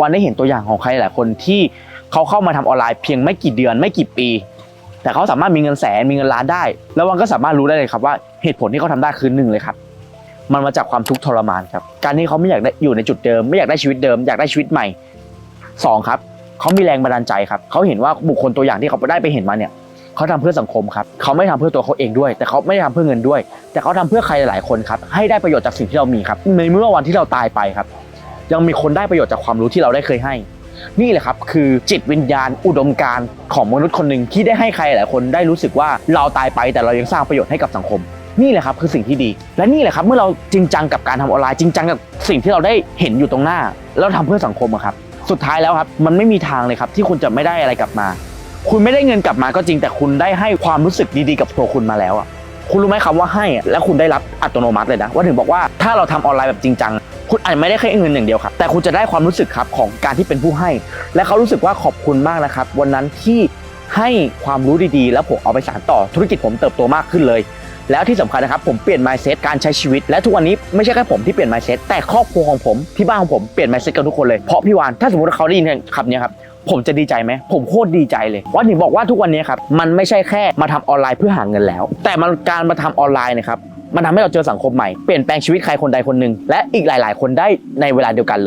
วันได้เห็นตัวอย่างของใครหลายคนที่เขาเข้ามาทำออนไลน์เพียงไม่กี่เดือนไม่กี่ปี แต่เขาสามารถมีเงินแสนมีเงินล้านได้ แล้ววันก็สามารถรู้ได้เลยครับว่าเหตุผลที่เขาทำได้คือหนึ่งเลยครับมันมาจากความทุกข์ทรมานครับการที่เขาไม่อยากได้อยู่ในจุดเดิม ไม่อยากได้ชีวิตเดิม อยากได้ชีวิตใหม่สองครับเขามีแรงบันดาลใจครับเขาเห็นว่าบุคคลตัวอย่างที่เขาได้ไปเห็นมาเนี่ยเขาทำเพื่อสังคมครับเขาไม่ทำเพื่อตัวเขาเองด้วย แต่เขาไม่ได้ทำเพื่อเงินด้วย แต่เขาทำเพื่อใครหลายๆคนครับให้ได้ประโยชน์จากสิ่งที่เรามีครับในเมื่อวันที่เราตายไปครับ ยังมีคนได้ประโยชน์จากความรู้ที่เราได้เคยให้ นี่แหละครับคือจิตวิญญาณอุดมการณ์ของมนุษย์คนหนึ่งที่ได้ให้ใครหลายคนได้รู้สึกว่าเราตายไปแต่เรายังสร้างประโยชน์ให้กับสังคม นี่แหละครับคือสิ่งที่ดี และนี่แหละครับเมื่อเราจริงจังกับการทำออนไลน์จริงจังกับสิ่งที่เราได้เห็นอยู่ตรงหน้า แล้วทำเพื่อสังคมครับสุดท้ายแล้วครับมันไม่มีทางเลยครับที่คุณจะไม่ได้อะไรกลับมา คุณไม่ได้เงินกลับมาก็จริงแต่คุณได้ให้ความรู้สึกดีๆกับตัวคุณมาแล้วอะคุณรู้ไหมครับว่าให้ แล้วคุณได้รับอัตโนมัติเลยนะ ว่าถึงบอกว่าถ้าเราทำออนไลน์แบบจริงจัง คุณอาจจะไม่ได้แค่เงินอย่างเดียวครับ แต่คุณจะได้ความรู้สึกครับของการที่เป็นผู้ให้ และเขารู้สึกว่าขอบคุณมากนะครับ วันนั้นที่ให้ความรู้ดีๆ แล้วผมเอาไปสานต่อธุรกิจผมเติบโตมากขึ้นเลย แล้วที่สำคัญนะครับผมเปลี่ยน mindset การใช้ชีวิต และทุกวันนี้ไม่ใช่แค่ผมที่เปลี่ยน mindset แต่ครอบครัวของผมที่บ้านของผมเปลี่ยน mindset กันทุกคนเลยเพราะพี่วานถ้าสมมติว่าเขาได้ยินคำนี้ครับผมจะดีใจไหม ผมโคตรดีใจเลยวันนี้บอกว่าทุกวันนี้ครับ มันไม่ใช่แค่มาทำออนไลน์เพื่อหาเงินแล้ว แต่มันการมาทำออนไลน์นะครับ มันทำให้เราเจอสังคมใหม่เปลี่ยนแปลงชีวิตใครคนใดคนหนึ่งและอีกหลาย ๆ คนได้ในเวลาเดียวกันเลย